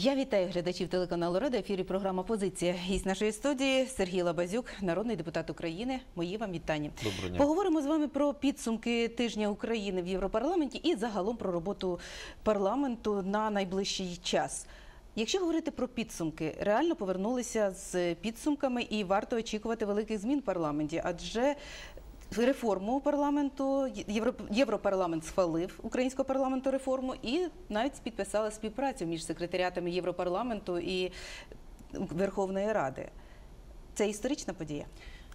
Я вітаю глядачів телеканалу Рада. Ефірі програма Позиція. Гість нашої студії Сергій Лабазюк, народний депутат України. Мої вам вітання. Доброго дня. Поговоримо з вами про підсумки тижня України в Європарламенті і загалом про роботу парламенту на найближчий час. Якщо говорити про підсумки, реально повернулися з підсумками і варто очікувати великих змін в парламенті, адже реформу парламенту Євро- Європарламент схвалив українського парламенту реформу і навіть підписала співпрацю між секретаріатами Європарламенту і Верховної Ради. Це історична подія.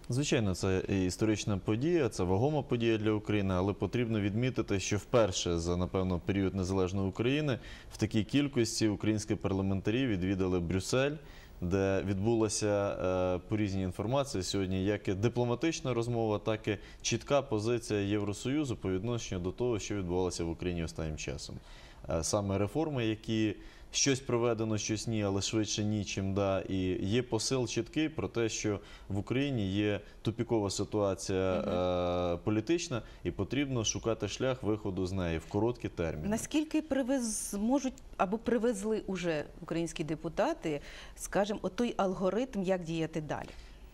Звичайно, це історична подія, це вагома подія для України, але потрібно відмітити, що вперше за напевно період незалежної України в такій кількості українські парламентарі відвідали Брюссель, де відбулася е, по різній інформації сьогодні як і дипломатична розмова, так і чітка позиція Євросоюзу по відношенню до того, що відбувалося в Україні останнім часом. Е, Саме реформи, які щось проведено, щось ні, але швидше ні, чим да. І є посил чіткий про те, що в Україні є тупікова ситуація е, політична, і потрібно шукати шлях виходу з неї в короткі терміни. Наскільки привез можуть або привезли уже українські депутати, скажімо, отой алгоритм, як діяти далі?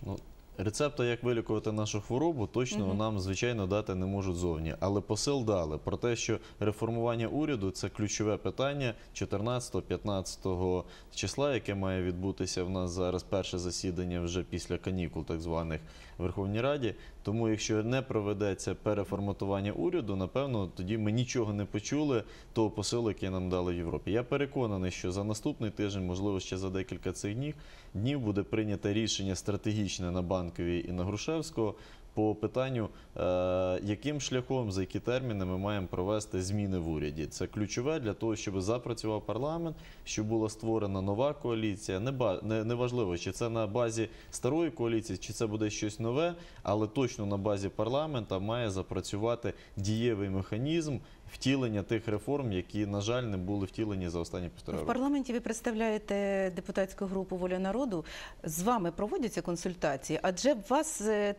Ну, рецепта, як вилікувати нашу хворобу, точно нам, звичайно, дати не можуть зовні. Але посил дали про те, що реформування уряду це ключове питання 14-15 числа, яке має відбутися в нас зараз перше засідання вже після канікул, так званих в Верховній Раді. Тому, якщо не проведеться переформатування уряду, напевно, тоді ми нічого не почули того посилу, який нам дали в Європі. Я переконаний, що за наступний тиждень, можливо, ще за декілька цих днів, днів буде прийнято рішення стратегічне на банковій і на Грушевського по питанню, е, яким шляхом, за які терміни ми маємо провести зміни в уряді. Це ключове для того, щоб запрацював парламент, щоб була створена нова коаліція. Не, ба- не, не важливо, чи це на базі старої коаліції, чи це буде щось нове, але точно на базі парламента має запрацювати дієвий механізм втілення тих реформ, які, на жаль, не були втілені за останні півтора В парламенті ви представляєте депутатську групу Воля народу. З вами проводяться консультації, адже вас е,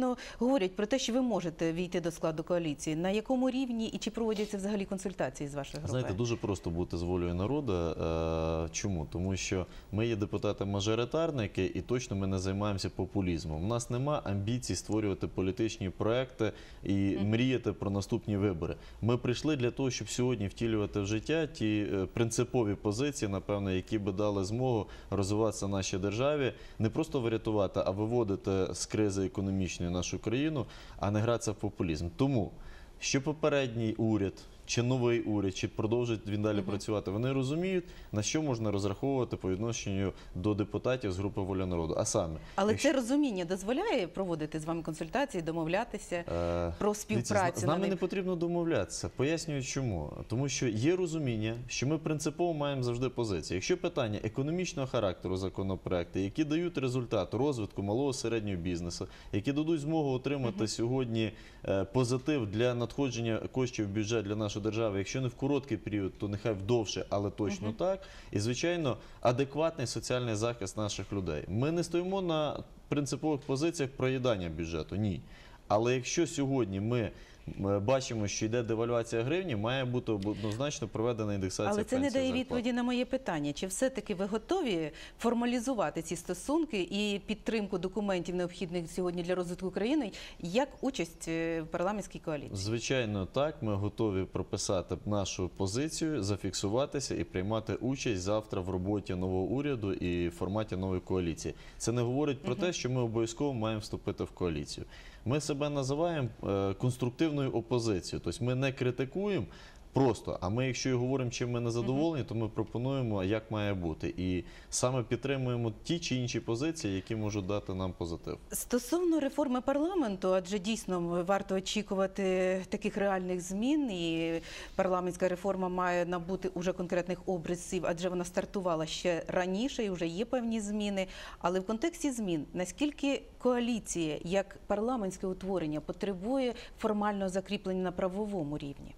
теоретично говорять про те, що ви можете війти до складу коаліції. На якому рівні і чи проводяться взагалі консультації з вашою групою? Знаєте, дуже просто бути з волею народу. Е, Чому? Тому що ми є депутати-мажоритарники, і точно ми не займаємося популізмом. У нас нема амбіцій створювати політичні проекти і мріяти про наступні вибори. Ми прийшли для того, щоб сьогодні втілювати в життя ті е, принципові позиції, напевно, які би дали змогу розвиватися нашій державі, не просто врятувати, а виводити з кризи економічної нашу країну, а не гратися в популізм. Тому що попередній уряд, чи новий уряд, чи продовжить він далі працювати, вони розуміють, на що можна розраховувати по відношенню до депутатів з групи воля народу. А саме, Але якщо- це розуміння дозволяє проводити з вами консультації, домовлятися Е, про співпрацю з нами не потрібно домовлятися. Пояснюю, чому. Тому що є розуміння, що ми принципово маємо завжди позиції. Якщо питання економічного характеру законопроекти, які дають результат розвитку малого середнього бізнесу, які дадуть змогу отримати сьогодні е, позитив для надходження коштів в бюджет для нашої держави, якщо не в короткий період, то нехай вдовше, але точно так. І звичайно, адекватний соціальний захист наших людей. Ми не стоїмо на принципових позиціях проїдання бюджету. Ні. Але якщо сьогодні ми бачимо, що йде девальвація гривні, має бути однозначно проведена індексація. Але це не дає відповіді на моє питання. Чи все-таки ви готові формалізувати ці стосунки і підтримку документів, необхідних сьогодні для розвитку країни, як участь е, в парламентській коаліції? Звичайно, так. Ми готові прописати нашу позицію, зафіксуватися і приймати участь завтра в роботі нового уряду і в форматі нової коаліції. Це не говорить про те, що ми обов'язково маємо вступити в коаліцію. Ми себе називаємо е, конструктивною опозицією. Тобто ми не критикуємо. Просто, а ми, якщо і говоримо, чим ми не задоволені, то ми пропонуємо, як має бути, і саме підтримуємо ті чи інші позиції, які можуть дати нам позитив. Стосовно реформи парламенту, адже дійсно варто очікувати таких реальних змін, і парламентська реформа має набути уже конкретних обрисів, адже вона стартувала ще раніше і вже є певні зміни. Але в контексті змін наскільки коаліція як парламентське утворення потребує формального закріплення на правовому рівні?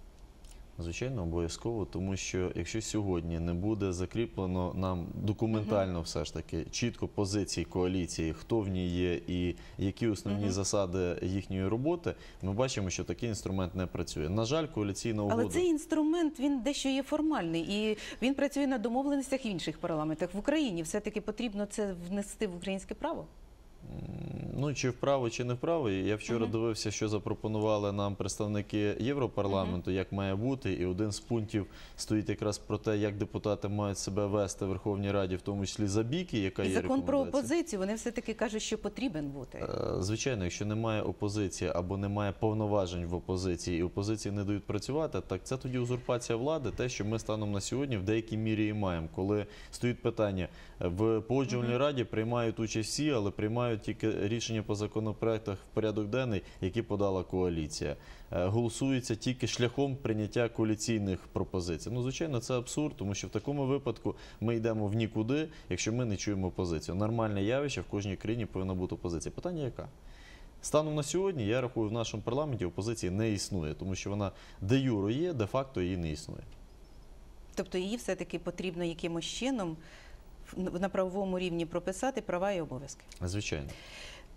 Звичайно, обов'язково, тому що якщо сьогодні не буде закріплено нам документально все ж таки чітко позиції коаліції, хто в ній є і які основні засади їхньої роботи, ми бачимо, що такий інструмент не працює. На жаль, коаліційна угода. Але цей інструмент він дещо є формальний і він працює на домовленостях в інших парламентах. В Україні все-таки потрібно це внести в українське право. Ну чи вправо, чи не вправо. Я вчора дивився, що запропонували нам представники Європарламенту, як має бути, і один з пунктів стоїть якраз про те, як депутати мають себе вести в Верховній Раді, в тому числі за біки, яка І є закон про опозицію вони все таки кажуть, що потрібен бути. Е, Звичайно, якщо немає опозиції або немає повноважень в опозиції, і опозиції не дають працювати, так це тоді узурпація влади, те, що ми станом на сьогодні в деякій мірі і маємо. Коли стоїть питання в погоджувальній раді, приймають участь всі, але приймають тільки рішення по законопроектах в порядок денний, які подала коаліція. Е, Голосується тільки шляхом прийняття коаліційних пропозицій. Ну, звичайно, це абсурд, тому що в такому випадку ми йдемо в нікуди, якщо ми не чуємо опозицію. Нормальне явище в кожній країні повинна бути опозиція. Питання яка? Станом на сьогодні, я рахую, в нашому парламенті опозиції не існує, тому що вона де юро є, де факто її не існує. Тобто її все таки потрібно якимось чином на правовому рівні прописати права і обов'язки. Звичайно.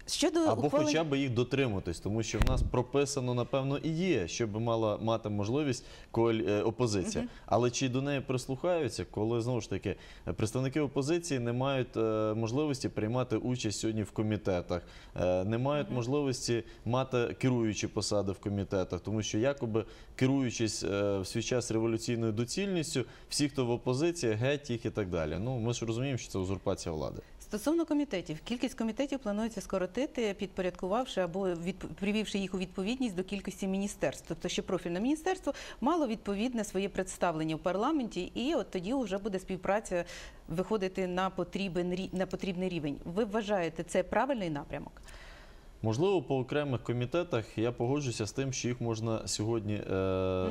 Щодо Або ухвалення... хоча б їх дотримуватись, тому що в нас прописано, напевно, і є, щоб мала мати можливість коалі- е, опозиція. Але чи до неї прислухаються, коли знову ж таки представники опозиції не мають е, можливості приймати участь сьогодні в комітетах, е, не мають можливості мати керуючі посади в комітетах, тому що якоби керуючись е, в свій час революційною доцільністю, всі, хто в опозиції, геть їх і так далі. Ну ми ж розуміємо, що це узурпація влади. Стосовно комітетів, кількість комітетів планується скоротити, підпорядкувавши або від, привівши їх у відповідність до кількості міністерств. Тобто, що профільне міністерство мало відповідне своє представлення в парламенті, і от тоді вже буде співпраця виходити на потрібен рі- на потрібний рівень. Ви вважаєте це правильний напрямок? Можливо, по окремих комітетах я погоджуся з тим, що їх можна сьогодні е,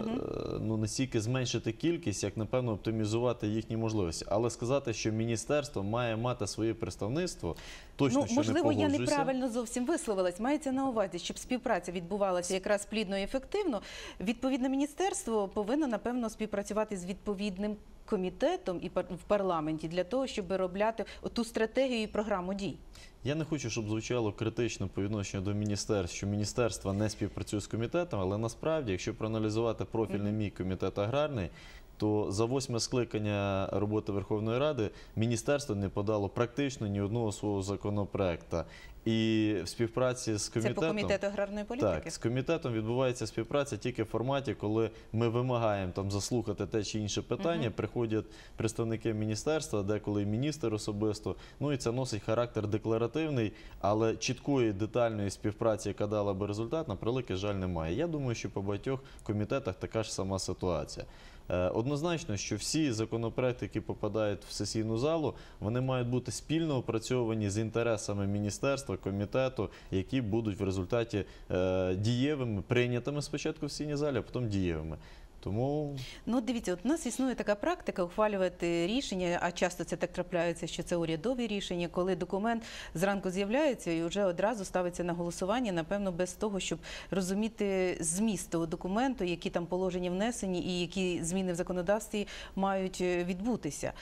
ну не стільки зменшити кількість, як напевно оптимізувати їхні можливості. Але сказати, що міністерство має мати своє представництво, точно ну, що можливо, не я неправильно зовсім висловилась. Мається на увазі, щоб співпраця відбувалася якраз плідно і ефективно. Відповідне міністерство повинно напевно співпрацювати з відповідним комітетом і в парламенті для того, щоб виробляти ту стратегію і програму дій. Я не хочу, щоб звучало критично по відношенню до міністерств, що міністерства не співпрацюють з комітетом, але насправді, якщо проаналізувати профільний мій комітет аграрний, то за восьме скликання роботи Верховної Ради міністерство не подало практично ні одного свого законопроекта. І в співпраці з Це комітетом по комітету аграрної політики. так, з комітетом відбувається співпраця тільки в форматі, коли ми вимагаємо там заслухати те чи інше питання. Приходять представники міністерства, деколи і міністр особисто. Ну і це носить характер декларативний, але чіткої детальної співпраці, яка дала би результат, на превеликий жаль, немає. Я думаю, що по багатьох комітетах така ж сама ситуація. Е, Однозначно, що всі законопроекти, які попадають в сесійну залу, вони мають бути спільно опрацьовані з інтересами міністерства, комітету, які будуть в результаті е, дієвими, прийнятими спочатку в сесійній залі, а потім дієвими. Тому Ну, дивіться, от у нас існує така практика ухвалювати рішення, а часто це так трапляється, що це урядові рішення, коли документ зранку з'являється і вже одразу ставиться на голосування, напевно, без того, щоб розуміти зміст того документу, які там положення внесені і які зміни в законодавстві мають е, відбутися.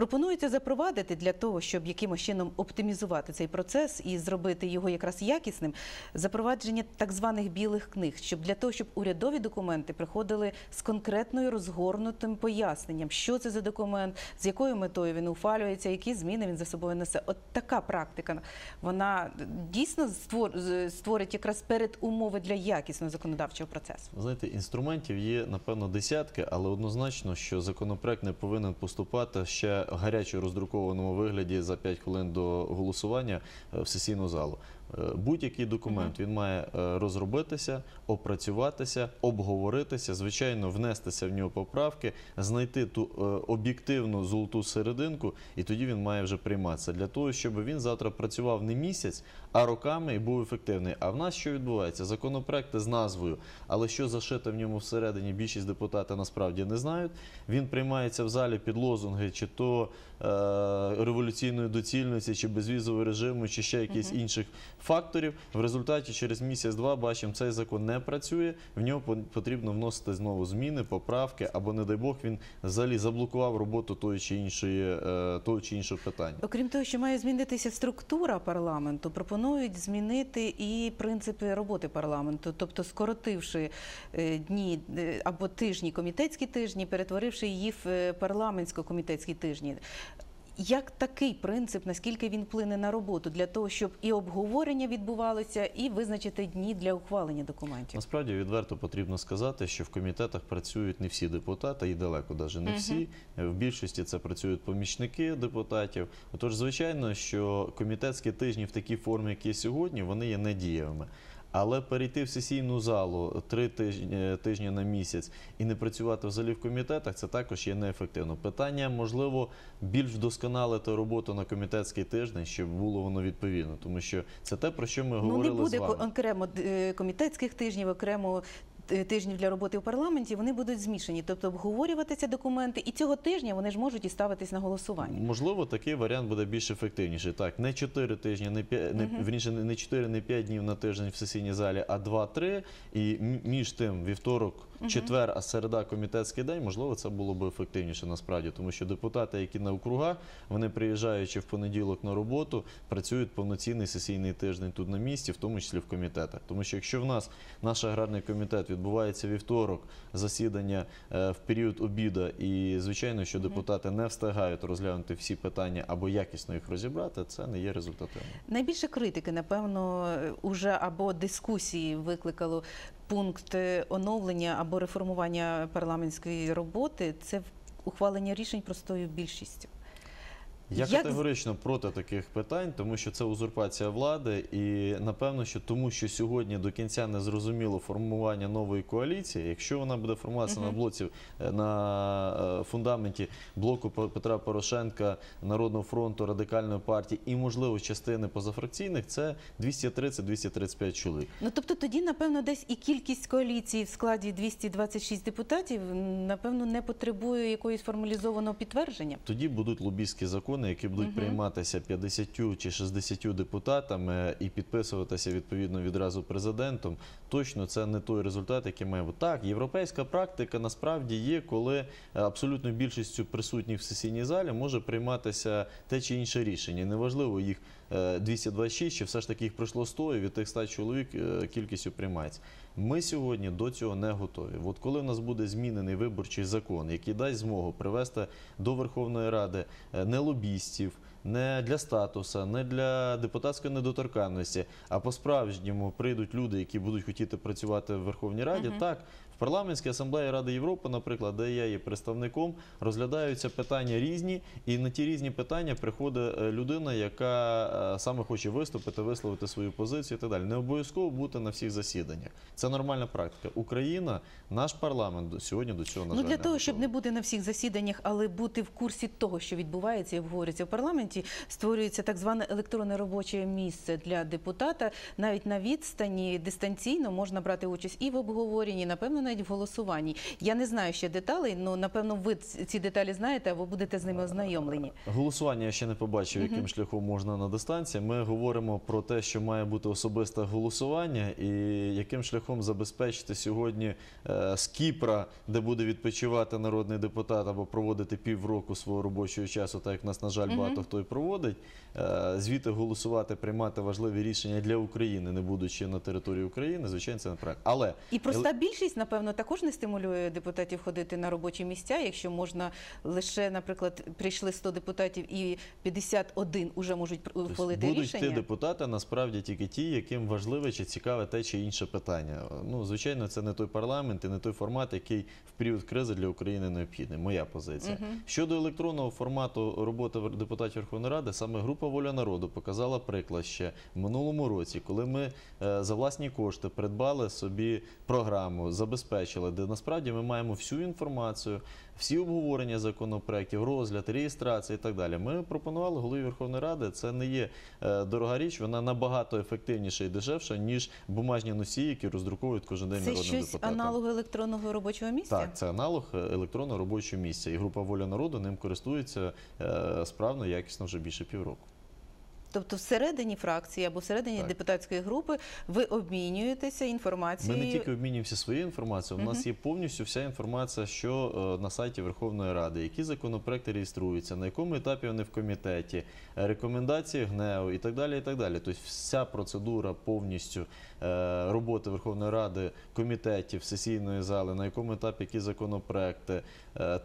Пропонується запровадити для того, щоб якимось чином оптимізувати цей процес і зробити його якраз якісним, запровадження так званих білих книг, щоб для того, щоб урядові документи приходили з конкретною розгорнутим поясненням, що це за документ, з якою метою він ухвалюється, які зміни він за собою несе. От така практика вона дійсно створ- створить якраз передумови для якісного законодавчого процесу. знаєте, інструментів є напевно десятки, але однозначно, що законопроект не повинен поступати ще гарячо роздрукованому вигляді за 5 хвилин до голосування е, в сесійну залу. Е, Будь-який документ він має е, розробитися, опрацюватися, обговоритися, звичайно, внестися в нього поправки, знайти ту е, об'єктивну золоту серединку, і тоді він має вже прийматися для того, щоб він завтра працював не місяць, а роками і був ефективний. А в нас що відбувається? Законопроекти з назвою, але що зашите в ньому всередині, більшість депутатів насправді не знають. Він приймається в залі під лозунги, чи то революційної доцільності, чи безвізового режиму, чи ще якихось інших факторів. В результаті через місяць-два бачимо, цей закон не працює. В нього по- потрібно вносити знову зміни, поправки, або, не дай Бог, він взагалі заблокував роботу тої чи іншої е, того чи іншого питання. Окрім того, що має змінитися структура парламенту, пропонують змінити і принципи роботи парламенту, тобто скоротивши е, дні е, або тижні, комітетські тижні, перетворивши її в е, парламентсько-комітетські тижні. Як такий принцип, наскільки він вплине на роботу для того, щоб і обговорення відбувалося, і визначити дні для ухвалення документів? Насправді відверто потрібно сказати, що в комітетах працюють не всі депутати, і далеко навіть не всі. В більшості це працюють помічники депутатів. Отож, звичайно, що комітетські тижні в такій формі, як є сьогодні, вони є недієвими. Але перейти в сесійну залу три тижні, тижні на місяць і не працювати взагалі в комітетах, це також є неефективно. Питання, можливо, більш вдосконалити роботу на комітетський тиждень, щоб було воно відповідно, тому що це те, про що ми Ну говорили буде з вами. ко- окремо е, комітетських тижнів, окремо е, тижнів для роботи в парламенті. Вони будуть змішані, тобто обговорюватися документи, і цього тижня вони ж можуть і ставитись на голосування. Можливо, такий варіант буде більш ефективніший. Так, не 4 тижні, не 5, не, вірніше, не 4, не 5 днів на тиждень в сесійній залі, а 2-3. І між тим вівторок, четвер, а середа комітетський день, можливо, це було б ефективніше насправді, тому що депутати, які на округах, вони приїжджаючи в понеділок на роботу, працюють повноцінний сесійний тиждень тут на місці, в тому числі в комітетах. Тому що якщо в нас наш аграрний комітет відбувається вівторок, засідання е, в період обіду, і звичайно, що депутати не встигають розглянути всі питання або якісно їх розібрати, це не є результативним. Найбільше критики, напевно, уже або дискусії викликало пункт е, оновлення або реформування парламентської роботи. Це ухвалення рішень простою більшістю. Я Як категорично проти таких питань, тому що це узурпація влади, і напевно, що тому, що сьогодні до кінця не зрозуміло формування нової коаліції. Якщо вона буде формуватися на блоці е, на е, фундаменті блоку П- Петра Порошенка, Народного фронту, радикальної партії і, можливо, частини позафракційних, це 230-235 чоловік. Ну тобто тоді, напевно, десь і кількість коаліції в складі 226 депутатів, м, напевно, не потребує якоїсь формалізованого підтвердження. Тоді будуть лобістські закони, які будуть прийматися 50 чи 60 депутатами і підписуватися відповідно відразу президентом. Точно це не той результат, який має бути. Так, європейська практика насправді є, коли е, абсолютно більшістю присутніх в сесійній залі може прийматися те чи інше рішення. Неважливо їх е, 226, чи все ж таки їх пройшло 100, і від тих 100 чоловік е, кількістю приймається. Ми сьогодні до цього не готові. От коли в нас буде змінений виборчий закон, який дасть змогу привести до Верховної Ради е, не лобістів, не для статуса, не для депутатської недоторканності, а по-справжньому прийдуть люди, які будуть хотіти працювати в Верховній Раді, так. Парламентській асамблеї Ради Європи, наприклад, де я є представником, розглядаються питання різні, і на ті різні питання приходить е, людина, яка е, саме хоче виступити, висловити свою позицію і так далі. Не обов'язково бути на всіх засіданнях. Це нормальна практика. Україна, наш парламент сьогодні до цього на Ну жаль, для того, щоб не бути на всіх засіданнях, але бути в курсі того, що відбувається і обговорюється в парламенті, створюється так зване електронне робоче місце для депутата. Навіть на відстані дистанційно можна брати участь і в обговоренні, напевно, навіть в голосуванні. Я не знаю ще деталей, але напевно ви ці деталі знаєте або будете з ними ознайомлені. Голосування я ще не побачив, яким шляхом можна на дистанції. Ми говоримо про те, що має бути особисте голосування, і яким шляхом забезпечити сьогодні е, з Кіпра, де буде відпочивати народний депутат або проводити півроку свого робочого часу, так як нас, на жаль, багато хто і проводить. е, Звідти голосувати, приймати важливі рішення для України, не будучи на території України, звичайно, це неправильно. Але І проста більшість, напевно, також не стимулює депутатів ходити на робочі місця, якщо можна лише, наприклад, прийшли 100 депутатів і 51 уже можуть Тобто ухвалити будуть рішення. ті депутати, насправді тільки ті, яким важливе чи цікаве те чи інше питання. Ну, звичайно, це не той парламент і не той формат, який в період кризи для України необхідний. Моя позиція. Щодо електронного формату роботи депутатів Верховної Ради, саме група Воля народу показала приклад ще в минулому році, коли ми е, за власні кошти придбали собі програму, забезпечили, де насправді ми маємо всю інформацію всі обговорення законопроєктів, розгляд, реєстрація і так далі. Ми пропонували голові Верховної Ради. Це не є е, дорога річ, вона набагато ефективніша і дешевша, ніж бумажні носії, які роздруковують кожен день Це народним щось депутатам. аналогу електронного робочого місця? Так, це аналог е, електронного робочого місця. І група воля народу ним користується е, справно, якісно вже більше півроку. Тобто всередині фракції або всередині Так. депутатської групи ви обмінюєтеся Ми інформацією. не тільки обмінюємося своєю інформацією, у нас є повністю вся інформація, що е, на сайті Верховної Ради, які законопроекти реєструються, на якому етапі вони в комітеті, е, рекомендації ГНЕУ і так далі. І так далі. Тобто вся процедура повністю е, роботи Верховної Ради, комітетів, сесійної зали, на якому етапі які законопроекти,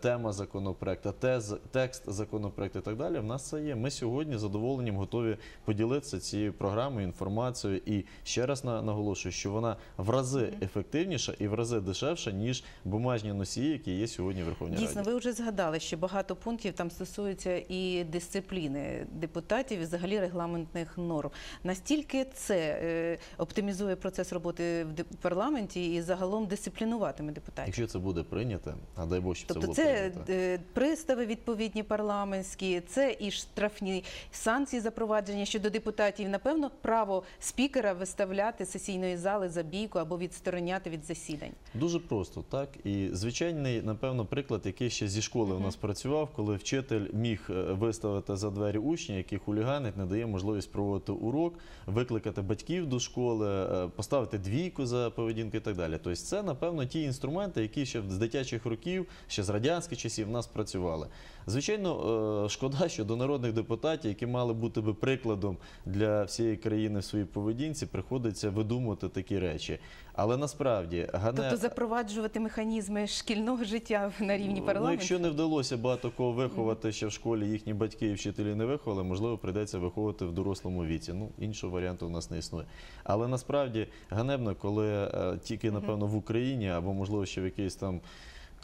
тема законопроекту, тез, текст законопроекту і так далі. В нас це є. Ми сьогодні з задоволенням готові поділитися цією програмою, інформацією. І ще раз на- наголошую, що вона в рази ефективніша і в рази дешевша, ніж бумажні носії, які є сьогодні в Верховній Дійсно, Раді. ви вже згадали, що багато пунктів там стосуються і дисципліни депутатів, і взагалі регламентних норм. Настільки це е, оптимізує процес роботи в парламенті і загалом дисциплінуватиме депутатів. Якщо це буде прийнято, а дай Бог, щоб Тобто було це прийнято. е, пристави відповідні парламентські, це і штрафні санкції запровадження щодо депутатів. Напевно, право спікера виставляти з сесійної зали за бійку або відстороняти від засідань. Дуже просто, так. І звичайний, напевно, приклад, який ще зі школи у нас працював, коли вчитель міг е, виставити за двері учня, які хуліганить, не дає можливість проводити урок, викликати батьків до школи, е, поставити двійку за поведінку і так далі. Тобто, це, напевно, ті інструменти, які ще з дитячих років, ще з радянських часів в нас працювали. Звичайно, е, шкода, що до народних депутатів, які мали бути би прикладом для всієї країни в своїй поведінці, приходиться видумувати такі речі. Але насправді Гане... Тобто запроваджувати механізми шкільного життя на рівні Ну, парламенту. якщо не вдалося багато кого виховати ще в школі, їхні батьки і вчителі не виховали, можливо, прийдеться виховувати в дорослому віці. Ну, іншого варіанту у нас не існує. Але насправді ганебно, коли е, тільки, напевно, в Україні або, можливо, ще в якійсь там.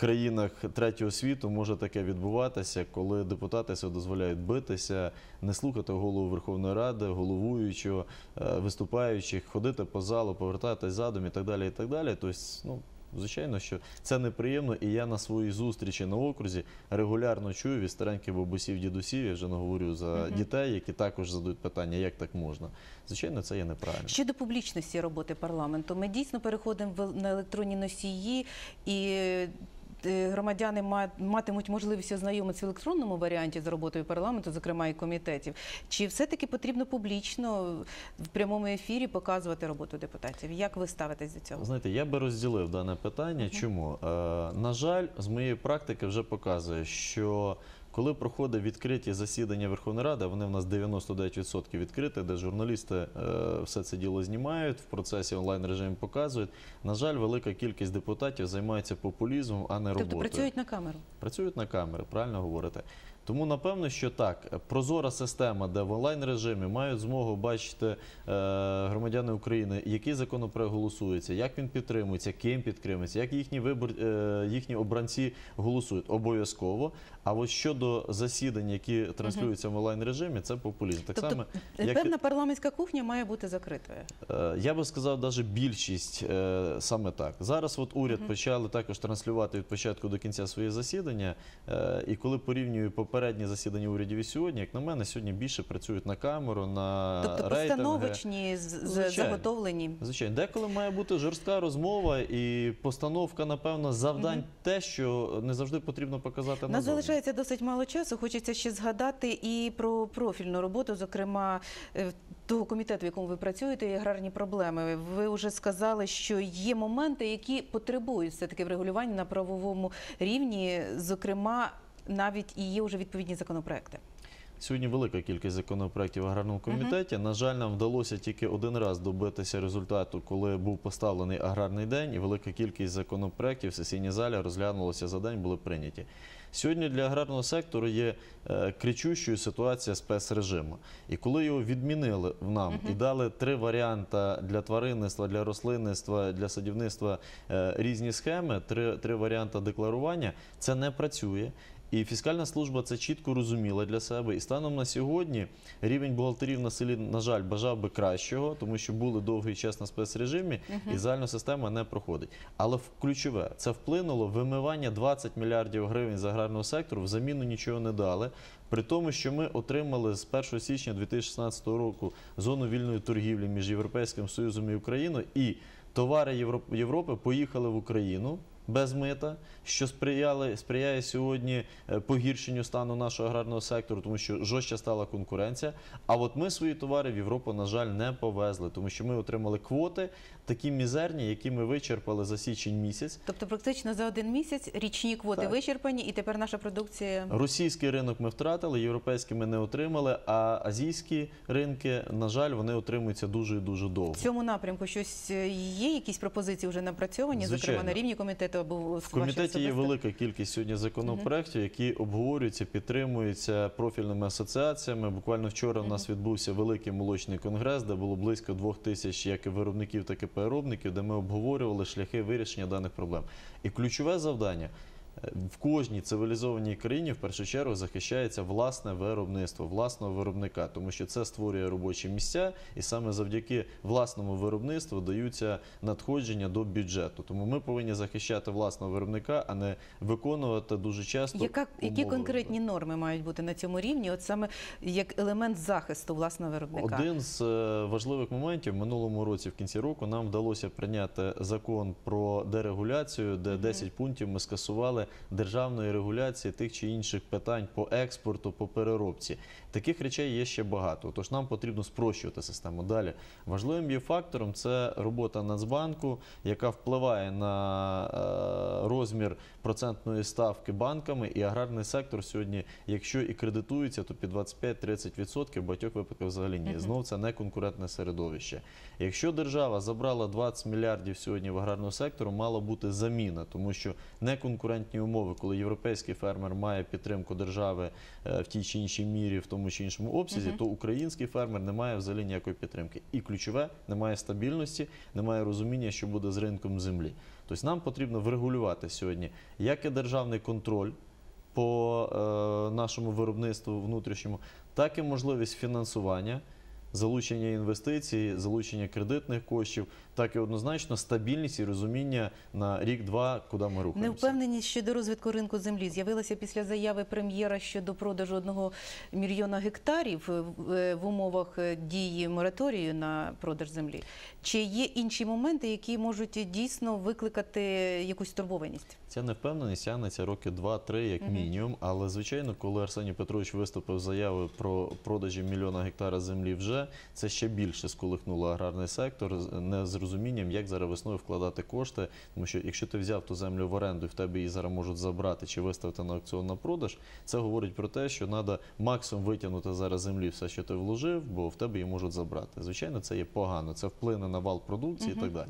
Країнах третього світу може таке відбуватися, коли депутати себе дозволяють битися, не слухати голову Верховної Ради, головуючого, е, виступаючих, ходити по залу, повертатись задом і так далі. І так далі. Тобто, ну, звичайно, що це неприємно, і я на своїй зустрічі на окрузі регулярно чую від стареньких бабусів, дідусів, я вже не говорю за дітей, які також задають питання, як так можна. Звичайно, це є неправильно. Щодо публічності роботи парламенту, ми дійсно переходимо на електронні носії і. Е, Громадяни ма- матимуть можливість ознайомитися в електронному варіанті з роботою парламенту, зокрема і комітетів. Чи все-таки потрібно публічно в прямому ефірі показувати роботу депутатів? Як ви ставитесь до цього? Знаєте, я би розділив дане питання. Чому? Е, на жаль, з моєї практики вже показує, що коли проходить відкриті засідання Верховної Ради, вони в нас 99% відкриті, де журналісти е, все це діло знімають, в процесі онлайн режимі показують. На жаль, велика кількість депутатів займається популізмом, а не роботою. Тобто працюють на камеру? Працюють на камери, правильно говорите. Тому напевно, що так, прозора система, де в онлайн режимі мають змогу бачити е, громадяни України, який законопроект голосується, як він підтримується, ким підтримується, як їхні вибор, е, їхні обранці голосують обов'язково. А от щодо засідань, які транслюються в онлайн режимі, це популізм. Так Тобто само, як певна парламентська кухня має бути закритою. Е, Я би сказав, навіть більшість е, саме так. Зараз от уряд почали також транслювати від початку до кінця свої засідання. е, І коли порівнюю попередні засідання урядів і сьогодні, як на мене, сьогодні більше працюють на камеру, на Тобто рейтинги. постановочні, Звичайно. заготовлені. Звичайно, деколи має бути жорстка розмова і постановка, напевно, завдань те, що не завжди потрібно показати У Нас залишається досить мало часу. Хочеться ще згадати і про профільну роботу, зокрема е, того комітету, в якому ви працюєте, і аграрні проблеми. Ви вже сказали, що є моменти, які потребують все таки врегулювання на правовому рівні. Зокрема, навіть і є вже відповідні законопроекти. Сьогодні велика кількість законопроєктів в аграрному комітеті. На жаль, нам вдалося тільки один раз добитися результату, коли був поставлений аграрний день, і велика кількість законопроєктів в сесійній залі розглянулося за день, були прийняті. Сьогодні для аграрного сектору є е, кричущою ситуація спецрежиму. І коли його відмінили в нам і дали три варіанти для тваринництва, для рослинництва, для садівництва е, різні схеми, три, три варіанти декларування, це не працює. І фіскальна служба це чітко розуміла для себе. І станом на сьогодні рівень бухгалтерів на селі, на жаль, бажав би кращого, тому що були довгий час на спецрежимі, і загальна система не проходить. Але ключове це вплинуло вимивання 20 мільярдів гривень з аграрного сектору, взаміну нічого не дали. При тому, що ми отримали з 1 січня 2016 року зону вільної торгівлі між Європейським Союзом і Україною, і товари Європ- Європи поїхали в Україну. Без мита, що сприяли, сприяє сьогодні е, погіршенню стану нашого аграрного сектору, тому що жорстче стала конкуренція. А от ми свої товари в Європу, на жаль, не повезли, тому що ми отримали квоти такі мізерні, які ми вичерпали за січень місяць. Тобто, практично за один місяць річні квоти Так. вичерпані, і тепер наша продукція Російський ринок ми втратили, європейський ми не отримали, а азійські ринки, на жаль, вони отримуються дуже і дуже довго. в цьому напрямку щось е, є, якісь пропозиції вже напрацьовані, зокрема на рівні комітету або В комітеті є велика кількість сьогодні законопроєктів, які обговорюються, підтримуються профільними асоціаціями. Буквально вчора в нас відбувся великий молочний конгрес, де було близько двох тисяч як і виробників, так і переробників, де ми обговорювали шляхи вирішення даних проблем. І ключове завдання. В кожній цивілізованій країні в першу чергу захищається власне виробництво, власного виробника, тому що це створює робочі місця, і саме завдяки власному виробництву даються надходження до бюджету. Тому ми повинні захищати власного виробника, а не виконувати дуже часто Яка, які умови. конкретні норми мають бути на цьому рівні, от саме як елемент захисту власного виробника? Один з е, важливих моментів в минулому році, в кінці року, нам вдалося прийняти закон про дерегуляцію, де 10 пунктів ми скасували державної регуляції тих чи інших питань по експорту, по переробці. Таких речей є ще багато. Тож нам потрібно спрощувати систему. Далі важливим є фактором це робота Нацбанку, яка впливає на е, розмір процентної ставки банками, і аграрний сектор сьогодні, якщо і кредитується, то під 25-30%, в багатьох випадках взагалі ні. Знов це не конкурентне середовище. Якщо держава забрала 20 мільярдів сьогодні в аграрного сектору, мала бути заміна, тому що неконкурентні умови, коли європейський фермер має підтримку держави е, в тій чи іншій мірі, в тому чи іншому обсязі, то український фермер не має взагалі ніякої підтримки. І ключове немає стабільності, немає розуміння, що буде з ринком землі. Тобто нам потрібно врегулювати сьогодні як і державний контроль по е, нашому виробництву внутрішньому, так і можливість фінансування. Залучення інвестицій, залучення кредитних коштів, так і однозначно стабільність і розуміння на рік-два, куди ми рухаємося. Невпевненість щодо розвитку ринку землі з'явилася після заяви прем'єра щодо продажу одного мільйона гектарів е, в- е, умовах е, дії мораторію на продаж землі. Чи є інші моменти, які можуть дійсно викликати якусь стурбованість? Ця невпевненість тягнеться роки 2-3 як мінімум. Але звичайно, коли Арсеній Петрович виступив з заявою про продажі мільйона гектара землі вже це ще більше сколихнуло аграрний сектор з незрозумінням, як зараз весною вкладати кошти. Тому що якщо ти взяв ту землю в оренду і в тебе її зараз можуть забрати чи виставити на аукціон на продаж, це говорить про те, що треба максимум витягнути зараз землі все, що ти вложив, бо в тебе її можуть забрати. Звичайно, це є погано. Це вплине на вал продукції і так далі.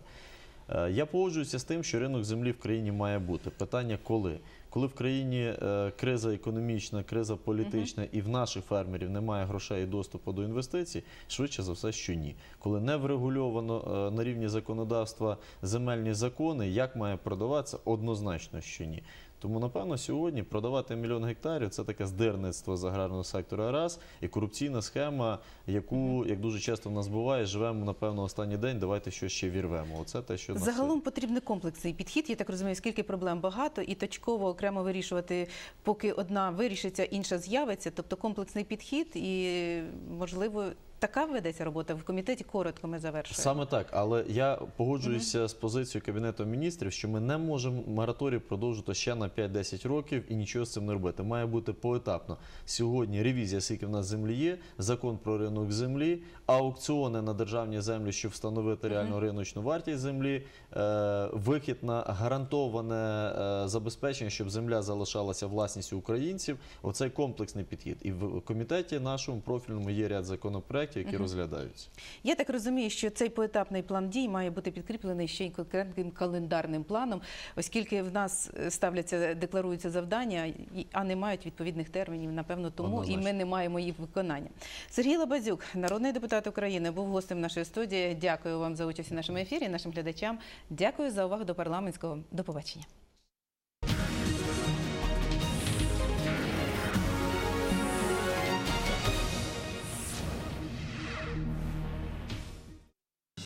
Е, Я погоджуюся з тим, що ринок землі в країні має бути. Питання коли? Коли в країні е, криза економічна, криза політична і в наших фермерів немає грошей і доступу до інвестицій, швидше за все, що ні. Коли не врегульовано е, на рівні законодавства земельні закони, як має продаватися, однозначно, що ні. Тому, напевно, сьогодні продавати мільйон гектарів це таке здирництво з аграрного сектора раз і корупційна схема, яку, як дуже часто в нас буває, живемо, напевно, останній день, давайте щось ще вірвемо. Оце те, що нас Загалом потрібний комплексний підхід. Я так розумію, скільки проблем багато, і точково окремо вирішувати, поки одна вирішиться, інша з'явиться. Тобто комплексний підхід, і можливо така ведеться робота в комітеті. Коротко ми завершуємо. Саме так, але я погоджуюся з позицією Кабінету міністрів, що ми не можемо мораторій продовжити ще на 5-10 років і нічого з цим не робити. Має бути поетапно. Сьогодні ревізія, скільки в нас землі є, закон про ринок землі, аукціони на державні землі, щоб встановити реальну риночну вартість землі, е, вихід на гарантоване е, забезпечення, щоб земля залишалася власністю українців. Оцей комплексний підхід. І в комітеті нашому профільному є ряд законопроєктів, які розглядаються. Я так розумію, що цей поетапний план дій має бути підкріплений ще й конкретним календарним планом, оскільки в нас е, ставляться, декларуються завдання, а не мають відповідних термінів. Напевно, тому і ми не маємо їх виконання. Сергій Лабазюк, народний депутат України, був гостем нашої студії. Дякую вам за участь у нашому ефірі. Нашим глядачам. Дякую за увагу до парламентського. До побачення.